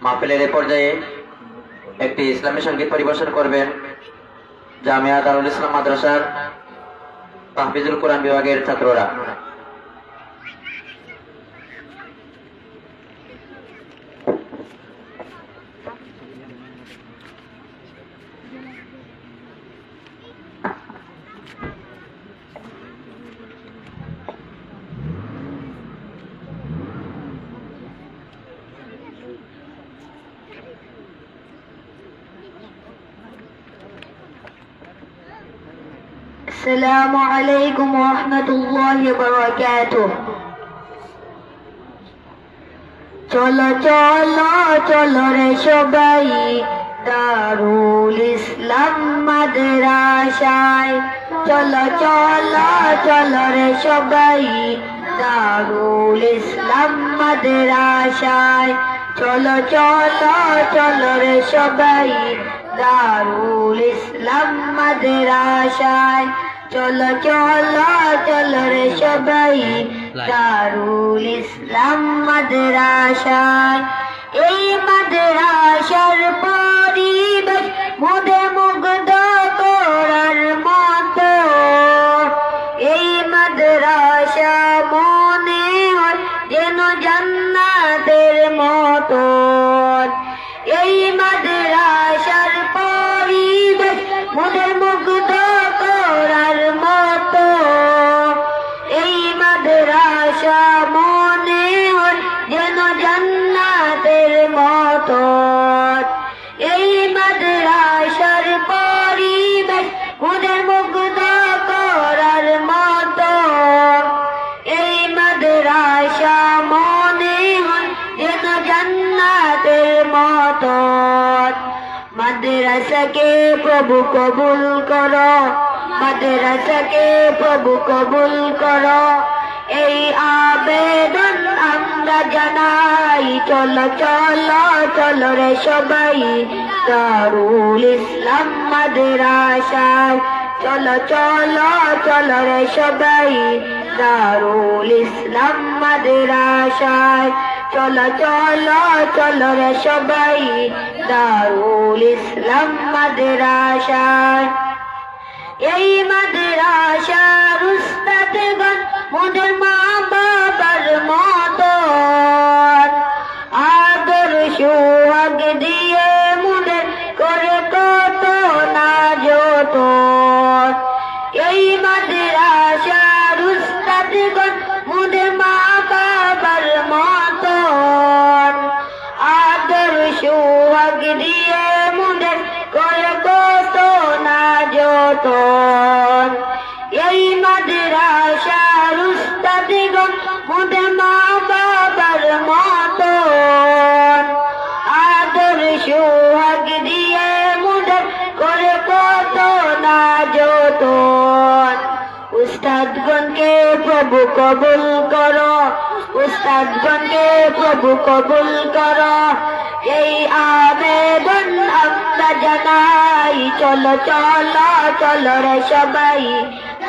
মাহফিলের এ পর্যায়ে একটি ইসলামী সংগীত পরিবেশন করবেন জামিয়া দারুল ইসলাম মাদ্রাসার তাহফিজুল কোরআন বিভাগের ছাত্ররা। السلام عليكم ورحمة الله وبركاته চলো চলো চলো রে সবাই দারুল ইসলাম মাদ্রাসায় চলো চলো চলো রে সবাই দারুল ইসলাম মাদ্রাসায় চলো চলো চলো রে সবাই দারুল ইসলাম মাদ্রাসায় চলো চলো চলো রে সবাই। দারুল ইসলাম মাদ্রাসায় এই মাদ্রাসার পরিবেশ মাদ্রাসাকে প্রভু কবুল করো, মাদ্রাসাকে প্রভু কবুল করো। এই আবেদন আমরা জানাই, চলো চলো চলো রে সবাই। দারুল ইসলাম মাদ্রাসায়, চলো চলো চলো রে সবাই। দারুল ইসলাম মাদ্রাসায়। চলো চলো চলো রে সবাই। দারুল ইসলাম মাদ্রাসায়। এই মাদ্রাসার উস্তাদগণ মোদের মা বাবার মতো। যত এই মাদ্রাসার উস্তাদিগণ মুদের মা বাবার মতো আদর সুহাগ দিয়ে মুদের করে কত না যত উস্তাদগণকে প্রভু কবুল করো। উস্তাদগণকে প্রভু কবুল করো। এই আবেদন আমরা জানাই। চলো চলো চলো রে সবাই।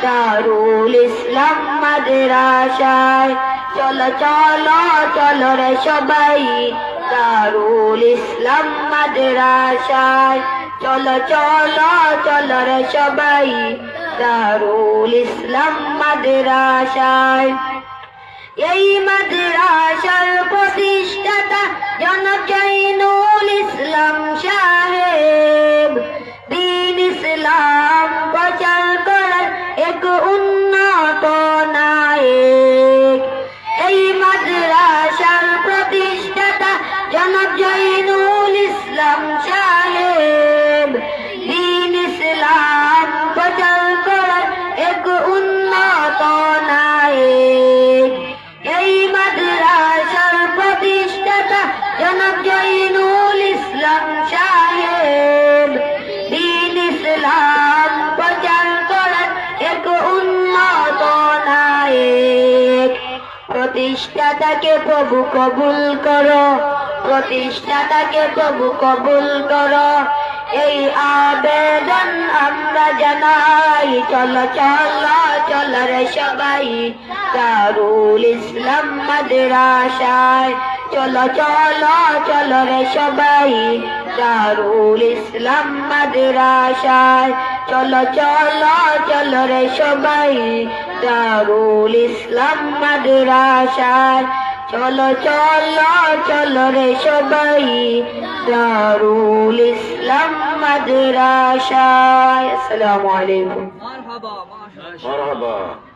দারুল ইসলাম মাদ্রাসায়। চলো চলো চলো রে সবাই। দারুল ইসলাম মাদ্রাসায়। চলো চলো চলো রে সবাই। দারুল ইসলাম মাদ্রাসায়। এই মাদ্রাসার প্রতিষ্ঠাতা জনক জৈনুল ইসলাম সাহেব। দিন ইসলাম প্রচার করার এক উন্নত নায়ক। এই মাদ্রাসার প্রতিষ্ঠাতা জনক জৈনুল ইসলাম প্রতিষ্ঠাতাকে প্রভু কবুল করো, প্রতিষ্ঠাতাকে প্রভু কবুল করো। এই আবেদন আমরা জানাই, চল চল, চলো রে সবাই। দারুল ইসলাম মাদ্রাসায়, চল চল, চলো রে সবাই। দারুল ইসলাম মাদ্রাসায়, চল চল, চলো রে সবাই। দারুল ইসলাম মাদ্রাসায়। চলো চলো চলো রে সবাই। দারুল ইসলাম মাদ্রাসায়। আসসালামু আলাইকুম। মারহাবা।